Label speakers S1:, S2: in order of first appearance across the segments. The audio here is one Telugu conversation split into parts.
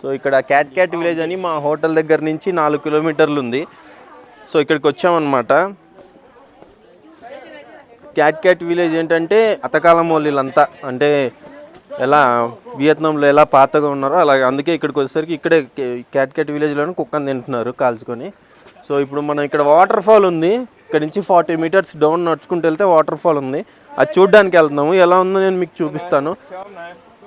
S1: సో ఇక్కడ క్యాట్ క్యాట్ విలేజ్ అని మా హోటల్ దగ్గర నుంచి నాలుగు కిలోమీటర్లు ఉంది. సో ఇక్కడికి వచ్చామన్నమాట. క్యాట్ క్యాట్ విలేజ్ ఏంటంటే అతకాలం వాళ్ళంతా అంటే ఎలా వియత్నాంలో ఎలా పాతగా ఉన్నారో అలాగే అందుకే ఇక్కడికి వచ్చేసరికి ఇక్కడే క్యాట్ క్యాట్ విలేజ్లోనే కుక్కని తింటున్నారు కాల్చుకొని. సో ఇప్పుడు మనం ఇక్కడ వాటర్ ఫాల్ ఉంది. ఇక్కడ నుంచి ఫార్టీ మీటర్స్ డౌన్ నడుచుకుంటూ వెళ్తే వాటర్ ఫాల్ ఉంది. అది చూడడానికి వెళ్తున్నాము. ఎలా ఉందో నేను మీకు చూపిస్తాను.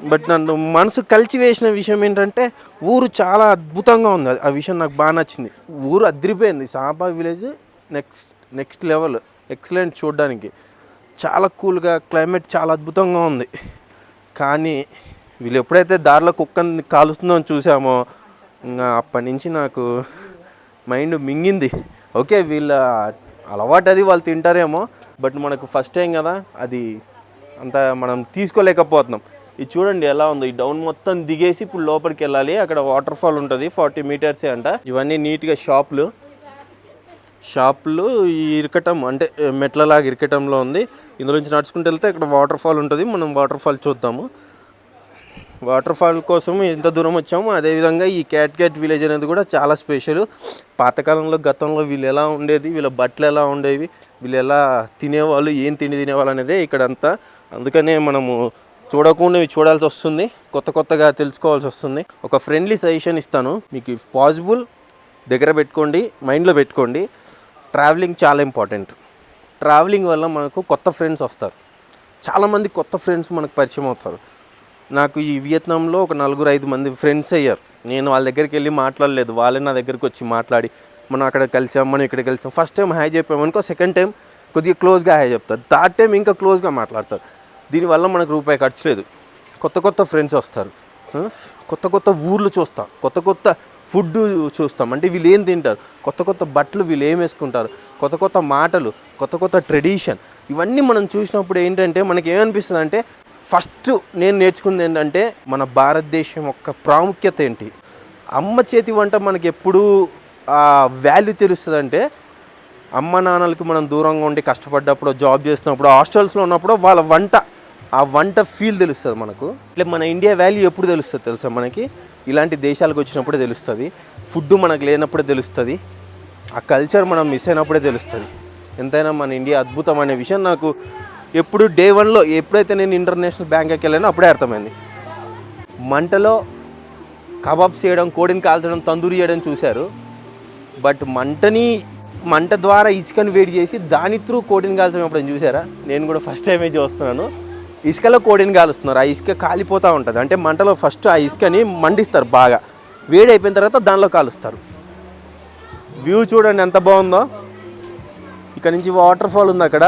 S1: బట్ నన్ను మనసు కలిసి వేసిన విషయం ఏంటంటే ఊరు చాలా అద్భుతంగా ఉంది. అది- ఆ విషయం నాకు బాగా నచ్చింది. ఊరు అదిరిపోయింది. Samba village next next level. Excellent చూడడానికి. చాలా కూల్గా క్లైమేట్ చాలా అద్భుతంగా ఉంది. కానీ వీళ్ళు ఎప్పుడైతే దారిలో కుక్కని కాలుస్తుందో అని చూసామో ఇంకా అప్పటి నుంచి నాకు మైండ్ మింగింది. ఓకే వీళ్ళ అలవాటు అది వాళ్ళు తింటారేమో. బట్ మనకు ఫస్ట్ టైం కదా అది అంత మనం తీసుకోలేకపోతున్నాం. ఇది చూడండి ఎలా ఉందో. ఈ డౌన్ మొత్తం దిగేసి ఇప్పుడు లోపలికి వెళ్ళాలి. అక్కడ వాటర్ ఫాల్ ఉంటుంది. ఫార్టీ మీటర్సే అంట. ఇవన్నీ నీట్గా షాపులు. షాపులు ఈ ఇరకటం అంటే మెట్లలాగా ఇరకటంలో ఉంది. ఇందులో నుంచి నడుచుకుంటూ వెళ్తే ఇక్కడ వాటర్ ఫాల్ ఉంటుంది. మనం వాటర్ ఫాల్ చూద్దాము. వాటర్ ఫాల్ కోసం ఎంత దూరం వచ్చామో. అదేవిధంగా ఈ క్యాట్ క్యాట్ విలేజ్ అనేది కూడా చాలా స్పెషల్. పాతకాలంలో గతంలో వీళ్ళు ఎలా ఉండేది వీళ్ళ బట్టలు ఎలా ఉండేవి వీళ్ళు ఎలా తినేవాళ్ళు ఏం తిండి తినేవాళ్ళు అనేదే ఇక్కడంతా. అందుకనే మనము చూడకుండా ఇవి చూడాల్సి వస్తుంది. కొత్త కొత్తగా తెలుసుకోవాల్సి వస్తుంది. ఒక ఫ్రెండ్లీ సజెషన్ ఇస్తాను. మీకు ఇఫ్ పాసిబుల్ దగ్గర పెట్టుకోండి మైండ్లో పెట్టుకోండి. ట్రావెలింగ్ చాలా ఇంపార్టెంట్ ట్రావెలింగ్ వల్ల మనకు కొత్త ఫ్రెండ్స్ వస్తారు. చాలామంది కొత్త ఫ్రెండ్స్ మనకు పరిచయం అవుతారు. నాకు ఈ వియత్నాంలో ఒక నలుగురు ఐదు మంది ఫ్రెండ్స్ అయ్యారు. నేను వాళ్ళ దగ్గరికి వెళ్ళి మాట్లాడలేదు. వాళ్ళే నా దగ్గరికి వచ్చి మాట్లాడి మనం అక్కడ కలిసాం మనం ఇక్కడ కలిసాం. ఫస్ట్ టైం హాయ్ చెప్పామనుకో సెకండ్ టైం కొద్దిగా క్లోజ్గా హాయ్ చెప్తారు. థర్డ్ టైం ఇంకా క్లోజ్గా మాట్లాడతారు. దీనివల్ల మనకు రూపాయి ఖర్చు లేదు. కొత్త కొత్త ఫ్రెండ్స్ వస్తారు. కొత్త కొత్త ఊర్లు చూస్తాం. కొత్త కొత్త ఫుడ్ చూస్తాం. అంటే వీళ్ళు ఏం తింటారు? కొత్త కొత్త బట్టలు వీళ్ళు ఏం వేసుకుంటారు? కొత్త కొత్త మాటలు కొత్త కొత్త ట్రెడిషన్ ఇవన్నీ మనం చూసినప్పుడు ఏంటంటే మనకి ఏమనిపిస్తుంది అంటే ఫస్ట్ నేను నేర్చుకుంది ఏంటంటే మన భారతదేశం యొక్క ప్రాముఖ్యత ఏంటి? అమ్మ చేతి వంట మనకి ఎప్పుడు వాల్యూ తెలుస్తుంది అంటే అమ్మ నాన్నలకి మనం దూరంగా ఉండి కష్టపడ్డప్పుడు జాబ్ చేస్తున్నప్పుడు హాస్టల్స్లో ఉన్నప్పుడు వాళ్ళ వంట. ఆ వంట ఫీల్ తెలుస్తుంది మనకు. ఇట్లా మన ఇండియా వాల్యూ ఎప్పుడు తెలుస్తుంది తెలుసా మనకి? ఇలాంటి దేశాలకు వచ్చినప్పుడే తెలుస్తుంది. ఫుడ్ మనకు లేనప్పుడే తెలుస్తుంది. ఆ కల్చర్ మనం మిస్ అయినప్పుడే తెలుస్తుంది. ఎంతైనా మన ఇండియా అద్భుతం అనే విషయం నాకు ఎప్పుడు డే వన్లో ఎప్పుడైతే నేను ఇంటర్నేషనల్ బ్యాంక్కి వెళ్ళానో అప్పుడే అర్థమైంది. మంటలో కబాబ్స్ చేయడం కోడిని కాల్చడం తందూరి చేయడం చూశారు. బట్ మంటని మంట ద్వారా ఇసుకని వేడి చేసి దాని త్రూ కోడిని కాల్చడం ఎప్పుడైనా చూసారా నేను కూడా ఫస్ట్ టైమే చూస్తున్నాను. ఇసుకలో కోడిని కాలుస్తున్నారు. ఆ ఇసుక కాలిపోతూ ఉంటుంది. అంటే మంటలో ఫస్ట్ ఆ ఇసుకని మండిస్తారు బాగా. వేడి అయిపోయిన తర్వాత దానిలో కాలుస్తారు. వ్యూ చూడండి ఎంత బాగుందో. ఇక్కడ నుంచి వాటర్ ఫాల్ ఉంది అక్కడ.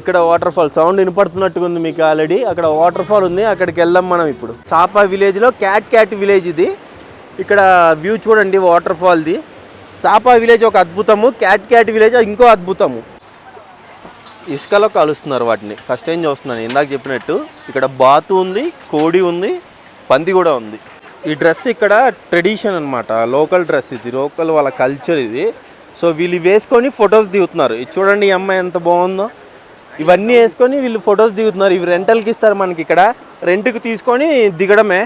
S1: ఇక్కడ వాటర్ ఫాల్ సౌండ్ వినపడుతున్నట్టుగా ఉంది మీకు ఆల్రెడీ అక్కడ వాటర్ ఫాల్ ఉంది. అక్కడికి వెళ్దాం మనం ఇప్పుడు. సాపా విలేజ్లో క్యాట్ క్యాట్ విలేజ్ ఇది. ఇక్కడ వ్యూ చూడండి వాటర్ ఫాల్ది సాపా విలేజ్ ఒక అద్భుతము. క్యాట్ క్యాట్ విలేజ్ ఇంకో అద్భుతము. ఇసుకలో కలుస్తున్నారు వాటిని. ఫస్ట్ టైం చూస్తున్నాను? ఇందాక చెప్పినట్టు ఇక్కడ బాతు ఉంది కోడి ఉంది పంది కూడా ఉంది. ఈ డ్రెస్ ఇక్కడ ట్రెడిషన్ అన్నమాట లోకల్ డ్రెస్ ఇది లోకల్ వాళ్ళ కల్చర్ ఇది. సో వీళ్ళు వేసుకొని ఫొటోస్ దిగుతున్నారు. ఇది చూడండి ఈ అమ్మాయి ఎంత బాగుందో. ఇవన్నీ వేసుకొని వీళ్ళు ఫొటోస్ దిగుతున్నారు. ఇవి రెంటల్కి ఇస్తారు మనకి ఇక్కడ. రెంట్కి తీసుకొని దిగడమే.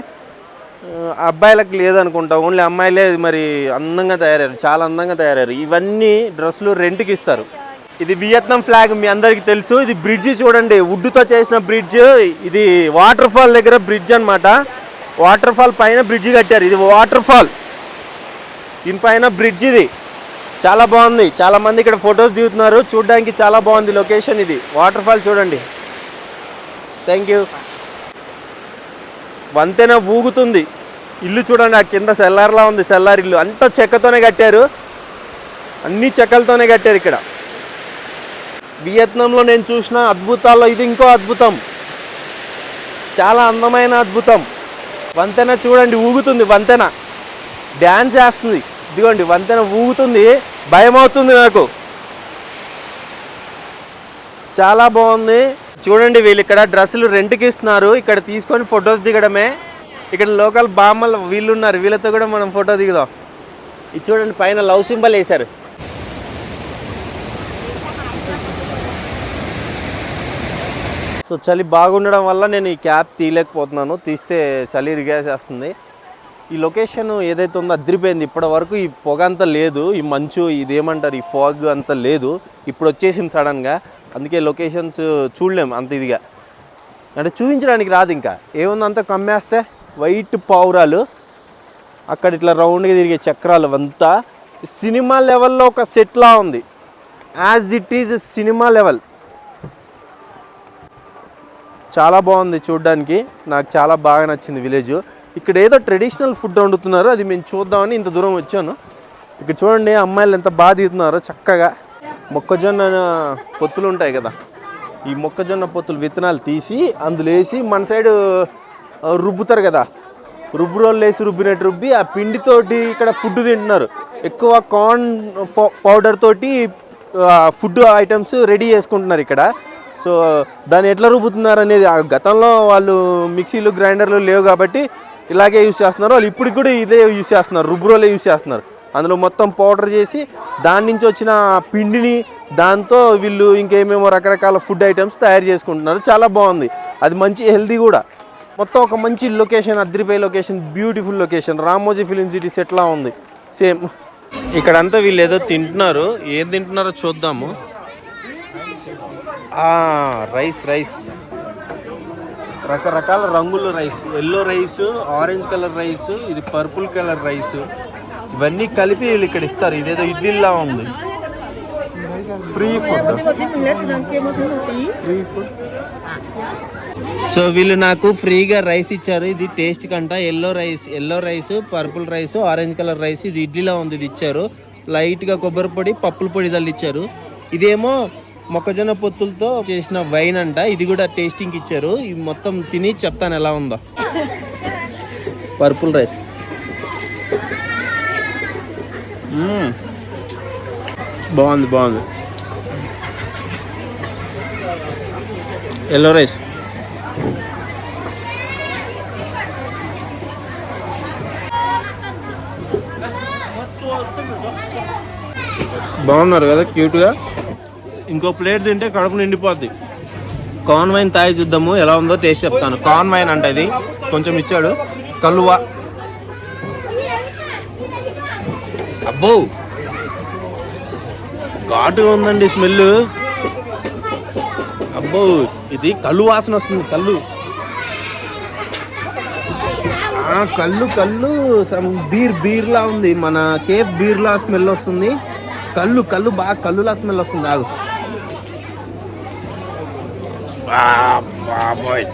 S1: అబ్బాయిలకు లేదనుకుంటా. ఓన్లీ అమ్మాయిలే మరి అందంగా తయారయ్యారు. చాలా అందంగా తయారయ్యారు. ఇవన్నీ డ్రెస్సులు రెంట్కి ఇస్తారు. ఇది వియత్నాం ఫ్లాగ్ మీ అందరికీ తెలుసు. ఇది బ్రిడ్జి చూడండి. వుడ్తో చేసిన బ్రిడ్జ్. ఇది వాటర్ ఫాల్ దగ్గర బ్రిడ్జ్ అన్నమాట. వాటర్ ఫాల్ పైన బ్రిడ్జి కట్టారు. ఇది వాటర్ ఫాల్ దీనిపైన బ్రిడ్జ్ ఇది. చాలా బాగుంది. చాలా మంది ఇక్కడ ఫొటోస్ దిగుతున్నారు. చూడడానికి చాలా బాగుంది లొకేషన్ ఇది. వాటర్ ఫాల్ చూడండి. థ్యాంక్ యూ వంతెన ఊగుతుంది. ఇల్లు చూడండి. ఆ కింద సెల్లార్లా ఉంది. సెల్లార్ ఇల్లు. అంతా చెక్కతోనే కట్టారు. అన్ని చెక్కలతోనే కట్టారు ఇక్కడ. వియత్నంలో నేను చూసిన అద్భుతాల్లో ఇది ఇంకో అద్భుతం. చాలా అందమైన అద్భుతం. వంతెన చూడండి ఊగుతుంది వంతెన. డ్యాన్స్ చేస్తుంది. ఇదిగోండి వంతెన ఊగుతుంది భయం అవుతుంది నాకు. చాలా బాగుంది. చూడండి వీళ్ళు ఇక్కడ డ్రెస్సులు రెంట్కి ఇస్తున్నారు. ఇక్కడ తీసుకొని ఫొటోస్ దిగడమే. ఇక్కడ లోకల్ బామ్మలు వీళ్ళు ఉన్నారు. వీళ్ళతో కూడా మనం ఫోటో దిగుదాం. ఇది చూడండి పైన లవ్ సింబల్ వేశారు. సో చలి బాగుండడం వల్ల నేను ఈ క్యాప్ తీయలేకపోతున్నాను. తీస్తే చలి రిగేసేస్తుంది ఈ లొకేషన్ ఏదైతే ఉందో అదిరిపోయింది. ఇప్పటి వరకు ఈ పొగ అంతా లేదు. ఈ మంచు ఇదేమంటారు? ఈ ఫాగ్ అంతా లేదు. ఇప్పుడు వచ్చేసింది సడన్గా. అందుకే లొకేషన్స్ చూడలేం అంత ఇదిగా. అంటే చూపించడానికి రాదు ఇంకా. ఏముంది అంతా కమ్మేస్తే? వైట్ పావురాలు. అక్కడ ఇట్లా రౌండ్గా తిరిగే చక్రాలు అంతా. సినిమా లెవెల్లో ఒక సెట్లా ఉంది. As it is cinema level. చాలా బాగుంది చూడడానికి. నాకు చాలా బాగా నచ్చింది విలేజ్. ఇక్కడ ఏదో ట్రెడిషనల్ ఫుడ్ వండుతున్నారు అది మేము చూద్దామని ఇంత దూరం వచ్చాను. ఇక్కడ చూడండి అమ్మాయిలు ఎంత బాగా తీస్తున్నారు చక్కగా. మొక్కజొన్న పొత్తులు ఉంటాయి కదా ఈ మొక్కజొన్న పొత్తులు విత్తనాలు తీసి అందులో వేసి మన సైడ్ రుబ్బుతారు కదా. రుబ్బు రోళ్ళు వేసి రుబ్బినట్టు రుబ్బి ఆ పిండితోటి ఇక్కడ ఫుడ్ తింటున్నారు. ఎక్కువ కార్న్ పౌడర్ తోటి ఫుడ్ ఐటమ్స్ రెడీ చేసుకుంటున్నారు ఇక్కడ. సో దాన్ని ఎట్లా రుబ్బుతున్నారు అనేది ఆ గతంలో వాళ్ళు మిక్సీలు గ్రైండర్లు లేవు కాబట్టి ఇలాగే యూస్ చేస్తున్నారు. వాళ్ళు ఇప్పటికి కూడా ఇదే యూస్ చేస్తున్నారు రుబ్బురోలే యూస్ చేస్తున్నారు. అందులో మొత్తం పౌడర్ చేసి దాని నుంచి వచ్చిన పిండిని దాంతో వీళ్ళు ఇంకేమేమో రకరకాల ఫుడ్ ఐటమ్స్ తయారు చేసుకుంటున్నారు. చాలా బాగుంది. అది మంచి హెల్దీ కూడా. మొత్తం ఒక మంచి location అద్రిపై location beautiful location. Ramoji film city సెట్లా ఉంది. సేమ్. ఇక్కడంతా వీళ్ళు ఏదో తింటున్నారు. ఏం తింటున్నారో చూద్దాము. Rice rice. రకరకాల రంగుల rice. Yellow rice orange colour rice ఇది పర్పుల్ కలర్ రైస్. ఇవన్నీ కలిపి వీళ్ళు ఇక్కడ ఇస్తారు. ఇదేదో ఇడ్లీలా ఉంది. Free food free food so వీళ్ళు నాకు ఫ్రీగా రైస్ ఇచ్చారు. ఇది టేస్ట్ కంట. Yellow rice yellow rice purple rice orange colour rice. ఇది ఇడ్లీలా ఉంది ఇది ఇచ్చారు. లైట్గా కొబ్బరి పొడి పప్పుల పొడి చల్లిచ్చారు ఇదేమో మొక్కజొన్న పొత్తులతో చేసిన వైన్ అంట. ఇది కూడా టేస్టింగ్ ఇచ్చారు. ఇది మొత్తం తిని చెప్తాను ఎలా ఉందో. Purple rice hmm. బాగుంది బాగుంది. ఎల్లో రైస్ బాగున్నారు కదా క్యూట్గా ఇంకో ప్లేట్ తింటే కడుపు నిండిపోద్ది. కార్న్ వైన్ తాగి చూద్దాము ఎలా ఉందో టేస్ట్ చెప్తాను. కార్న్ వైన్ అంటే ఇది. కొంచెం ఇచ్చాడు. కల్లువా. అబ్బో! ఘాటుగా ఉందండి స్మెల్ అబ్బో! ఇది కళ్ళు వాసన వస్తుంది కళ్ళు కళ్ళు కళ్ళు సమ్ బీర్ బీర్లా ఉంది. మన కేఫ్ బీర్లా స్మెల్ వస్తుంది. కళ్ళు కళ్ళు బాగా కళ్ళులా స్మెల్ వస్తుంది. ఆగు. బాబోయ్.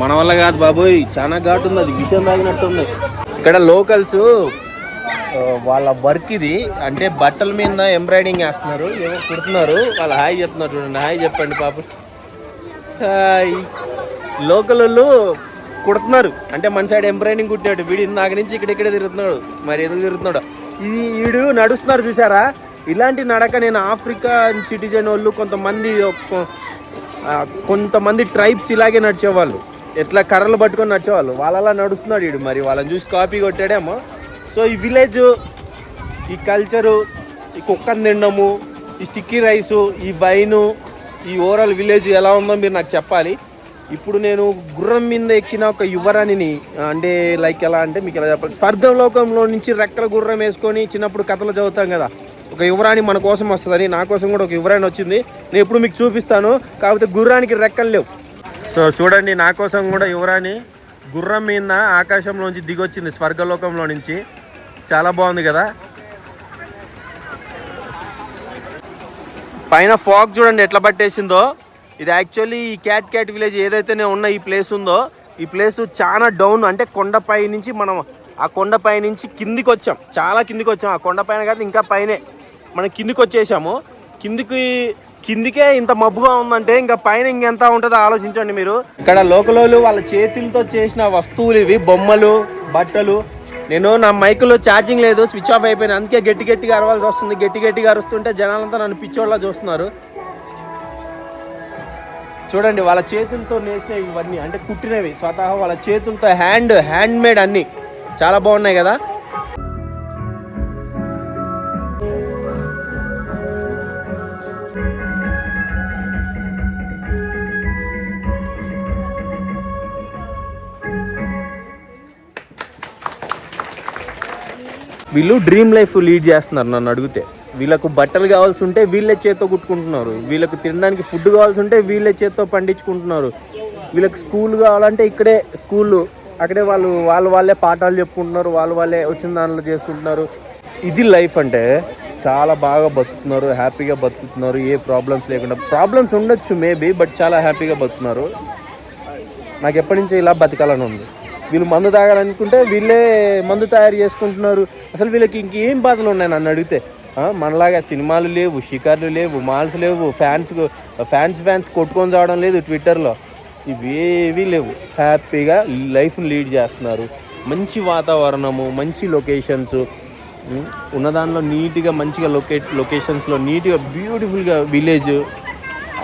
S1: మన వల్ల కాదు బాబోయ్. చాలా ఘాటు ఉంది అది విషయం తాగినట్టుంది. ఇక్కడ లోకల్స్ వాళ్ళ వర్క్ ఇది. అంటే బట్టల మీద ఎంబ్రాయిడింగ్ వేస్తున్నారు ఏమో కుడుతున్నారు. వాళ్ళు హాయ్ చెప్తున్నారు చూడండి. హాయ్ చెప్పండి పాప హాయ్. లోకల్ వాళ్ళు కుడుతున్నారు. అంటే మన సైడ్ ఎంబ్రాయిడింగ్ కుట్టినాడు వీడు ఇందాక నుంచి ఇక్కడిక్కడే తిరుగుతున్నాడు. మరి ఎందుకు తిరుగుతున్నాడు. ఇది వీడు నడుస్తున్నారు చూసారా? ఇలాంటి నడక నేను ఆఫ్రికా సిటిజన్ వాళ్ళు కొంతమంది కొంతమంది ట్రైబ్స్ ఇలాగే నడిచేవాళ్ళు. ఎట్లా కర్రలు పట్టుకొని నడిచేవాళ్ళు. వాళ్ళలా నడుస్తున్నాడు వీడు మరి. వాళ్ళని చూసి కాపీ కొట్టాడేమో. సో ఈ విలేజ్ ఈ కల్చరు ఈ కుక్కను తినడము ఈ స్టిక్కీ రైసు ఈ వైను ఈ ఓవరాల్ విలేజ్ ఎలా ఉందో మీరు నాకు చెప్పాలి. ఇప్పుడు నేను గుర్రం మీద ఎక్కిన ఒక యువరాణిని అంటే లైక్ ఎలా అంటే మీకు ఎలా చెప్పాలి. స్వర్గలోకంలో నుంచి రెక్కల గుర్రం వేసుకొని చిన్నప్పుడు కథలు చదువుతాం కదా. ఒక యువరాణి మన కోసం వస్తుందని నా కోసం కూడా ఒక యువరాణి వచ్చింది. నేను ఎప్పుడు మీకు చూపిస్తాను. కాకపోతే గుర్రానికి రెక్కలు లేవు. సో చూడండి నా కోసం కూడా యువరాణి గుర్రం మీద ఆకాశంలోంచి దిగొచ్చింది స్వర్గలోకంలో నుంచి. చాలా బాగుంది కదా? పైన ఫాగ్ చూడండి ఎట్లా పట్టేసిందో. ఇది యాక్చువల్లీ ఈ క్యాట్ క్యాట్ విలేజ్ ఏదైతేనే ఉన్న ఈ ప్లేస్ ఉందో ఈ ప్లేస్ చాలా డౌన్ అంటే కొండపై నుంచి మనం ఆ కొండపై నుంచి కిందికి వచ్చాం. చాలా కిందికి వచ్చాం. ఆ కొండపైన కాదు ఇంకా పైనే మనం కిందికి వచ్చేసాము. కిందికి కిందికే ఇంత మబ్బుగా ఉందంటే ఇంకా పైన ఇంకెంత ఉంటుందో ఆలోచించండి మీరు. ఇక్కడ లోకలోలు వాళ్ళ చేతులతో చేసిన వస్తువులు ఇవి బొమ్మలు బట్టలు. నేను నా మైకులో ఛార్జింగ్ లేదు స్విచ్ ఆఫ్ అయిపోయింది. అందుకే గట్టి గట్టిగా అరవాల్సి వస్తుంది. గట్టి గట్టిగా అరుస్తుంటే జనాలంతా నన్ను పిచ్చోళ్ళ చూస్తున్నారు. చూడండి వాళ్ళ చేతులతో నేసినవి ఇవన్నీ అంటే కుట్టినవి స్వతహా వాళ్ళ చేతులతో హ్యాండ్ హ్యాండ్ మేడ్ అన్నీ. చాలా బాగున్నాయి కదా? వీళ్ళు డ్రీమ్ లైఫ్ లీడ్ చేస్తున్నారు నన్ను అడిగితే. వీళ్ళకు బట్టలు కావాల్సి ఉంటే వీళ్ళే చేత్తో కుట్టుకుంటున్నారు. వీళ్ళకు తినడానికి ఫుడ్ కావాల్సి ఉంటే వీళ్ళే చేత్తో పండించుకుంటున్నారు. వీళ్ళకి స్కూల్ కావాలంటే ఇక్కడే స్కూళ్ళు అక్కడే వాళ్ళు వాళ్ళు వాళ్ళే పాఠాలు చెప్పుకుంటున్నారు వాళ్ళు వాళ్ళే వచ్చిన దానిలో చేసుకుంటున్నారు. ఇది లైఫ్ అంటే చాలా బాగా బతుకుతున్నారు హ్యాపీగా బతుకుతున్నారు ఏ ప్రాబ్లమ్స్ లేకుండా. ప్రాబ్లమ్స్ ఉండొచ్చు మేబీ బట్ చాలా హ్యాపీగా బతుకుతున్నారు. నాకు ఎప్పటి నుంచి ఇలా బతకాలని ఉంది. వీళ్ళు మందు తాగాలనుకుంటే వీళ్ళే మందు తయారు చేసుకుంటున్నారు. అసలు వీళ్ళకి ఇంకేం బాధలు ఉన్నాయి నన్ను అడిగితే? మనలాగా సినిమాలు లేవు షికార్లు లేవు మాల్స్ లేవు ఫ్యాన్స్ ఫ్యాన్స్ ఫ్యాన్స్ కొట్టుకొని చావడం లేదు ట్విట్టర్లో ఇవేవి లేవు. హ్యాపీగా లైఫ్ని లీడ్ చేస్తున్నారు. మంచి వాతావరణము మంచి లొకేషన్స్. ఉన్న దానిలో నీట్గా మంచిగా లొకేట్ లొకేషన్స్లో నీట్గా బ్యూటిఫుల్గా విలేజ్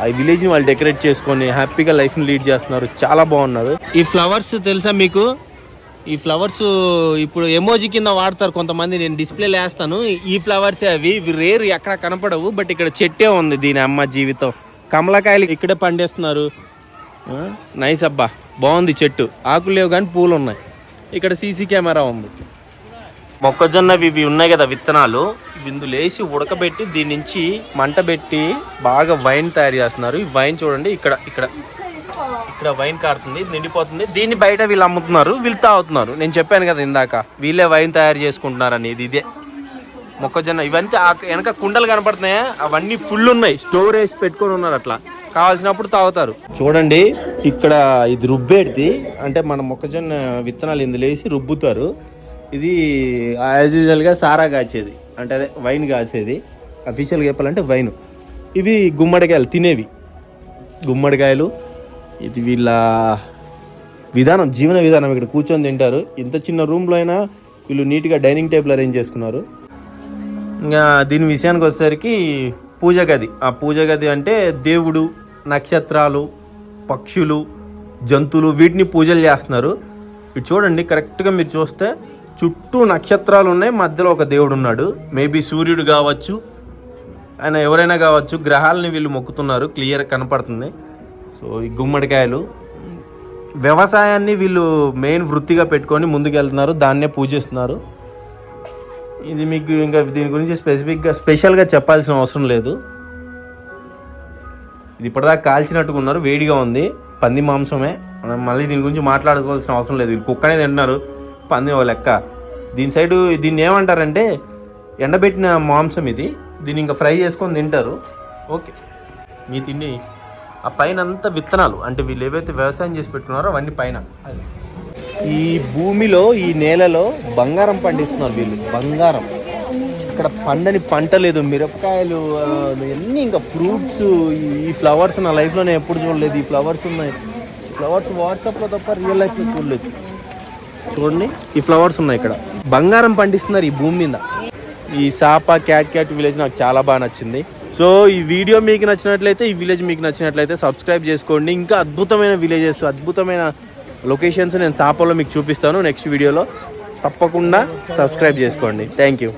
S1: ఆ విలేజ్ని వాళ్ళు డెకరేట్ చేసుకొని హ్యాపీగా లైఫ్ని లీడ్ చేస్తున్నారు. చాలా బాగున్నారు. ఈ ఫ్లవర్స్ తెలుసా మీకు? ఈ ఫ్లవర్స్ ఇప్పుడు ఎమోజీ కింద వాడతారు కొంతమంది. నేను డిస్ప్లేలో వేస్తాను. ఈ ఫ్లవర్సే అవి. ఇవి రేరు ఎక్కడ కనపడవు బట్ ఇక్కడ చెట్టే ఉంది దీని అమ్మ జీవితం. కమలకాయలు ఇక్కడే పండేస్తున్నారు. నైస్ అబ్బా. బాగుంది చెట్టు. ఆకులు లేవు కానీ పూలు ఉన్నాయి. ఇక్కడ సీసీ కెమెరా ఉంది. మొక్కజొన్నవి ఇవి ఉన్నాయి కదా విత్తనాలు. విందులేసి ఉడకబెట్టి దీని నుంచి మంట పెట్టి బాగా వైన్ తయారు చేస్తున్నారు. ఈ వైన్ చూడండి ఇక్కడ ఇక్కడ. ఇక్కడ వైన్ కారుతుంది నిండిపోతుంది. దీన్ని బయట వీళ్ళు అమ్ముతున్నారు వీళ్ళు తాగుతున్నారు. నేను చెప్పాను కదా ఇందాక వీళ్ళే వైన్ తయారు చేసుకుంటున్నారు ఇది ఇదే. మొక్కజొన్న ఇవంతా వెనక కుండలు కనపడుతున్నాయా? అవన్నీ ఫుల్ ఉన్నాయి. స్టోరేజ్ పెట్టుకొని ఉన్నారు అట్లా. కావాల్సినప్పుడు తాగుతారు. చూడండి ఇక్కడ ఇది రుబ్బేది. అంటే మన మొక్కజొన్న విత్తనాలు ఇందులో వేసి రుబ్బుతారు. ఇది యాజ్ యూజువల్గా సారా కాచేది. అంటే అదే వైన్ కాసేది. అఫీషియల్గా చెప్పాలంటే వైన్ ఇవి గుమ్మడికాయలు తినేవి. గుమ్మడికాయలు ఇది వీళ్ళ విధానం జీవన విధానం. ఇక్కడ కూర్చొని తింటారు. ఇంత చిన్న రూమ్లో అయినా వీళ్ళు నీట్గా డైనింగ్ టేబుల్ అరేంజ్ చేసుకున్నారు. ఇంకా దీని విషయానికి వచ్చేసరికి పూజ గది. ఆ పూజ గది అంటే దేవుడు నక్షత్రాలు పక్షులు జంతువులు వీటిని పూజలు చేస్తున్నారు. ఇటు చూడండి కరెక్ట్గా మీరు చూస్తే చుట్టూ నక్షత్రాలు ఉన్నాయి మధ్యలో ఒక దేవుడు ఉన్నాడు. మేబీ సూర్యుడు కావచ్చు ఆయన ఎవరైనా కావచ్చు గ్రహాలని వీళ్ళు మొక్కుతున్నారు క్లియర్ కనపడుతుంది. సో ఈ గుమ్మడికాయలు. వ్యవసాయాన్ని వీళ్ళు మెయిన్ వృత్తిగా పెట్టుకొని ముందుకు వెళ్తున్నారు దాన్నే పూజిస్తున్నారు. ఇది మీకు ఇంకా దీని గురించి స్పెసిఫిక్గా స్పెషల్గా చెప్పాల్సిన అవసరం లేదు. ఇది ఇప్పటిదాకా కాల్చినట్టుగా ఉన్నారు వేడిగా ఉంది. పంది మాంసమే. మనం మళ్ళీ దీని గురించి మాట్లాడుకోవాల్సిన అవసరం లేదు. వీళ్ళు కుక్కనే తింటున్నారు. పంది ఓ లెక్క. దీని సైడు దీన్ని ఏమంటారంటే ఎండబెట్టిన మాంసం ఇది. దీన్ని ఇంకా ఫ్రై చేసుకొని తింటారు. ఓకే. మీ తిండి ఆ పైన అంతా విత్తనాలు అంటే వీళ్ళు ఏవైతే వ్యవసాయం చేసి పెట్టుకున్నారో అవన్నీ పైన. అది ఈ భూమిలో ఈ నేలలో బంగారం పండిస్తున్నారు వీళ్ళు. బంగారం. ఇక్కడ పండని పంట లేదు. మిరపకాయలు అన్నీ ఇంకా ఫ్రూట్స్ ఈ ఫ్లవర్స్ నా లైఫ్లో నేను ఎప్పుడు చూడలేదు. ఈ ఫ్లవర్స్ ఉన్నాయి. ఫ్లవర్స్ వాట్సాప్లో తప్ప రియల్ లైఫ్లో చూడలేదు. చూడండి ఈ ఫ్లవర్స్ ఉన్నాయి ఇక్కడ. బంగారం పండిస్తున్నారు ఈ భూమి మీద. ఈ సాపా క్యాట్ క్యాట్ విలేజ్ నాకు చాలా బాగా నచ్చింది. సో ఈ వీడియో మీకు నచ్చినట్లయితే ఈ విలేజ్ మీకు నచ్చినట్లయితే సబ్స్క్రైబ్ చేసుకోండి. ఇంకా అద్భుతమైన విలేజెస్ అద్భుతమైన లొకేషన్స్ నేను సాపోలో మీకు చూపిస్తాను నెక్స్ట్ వీడియోలో. తప్పకుండా సబ్స్క్రైబ్ చేసుకోండి. Thank you.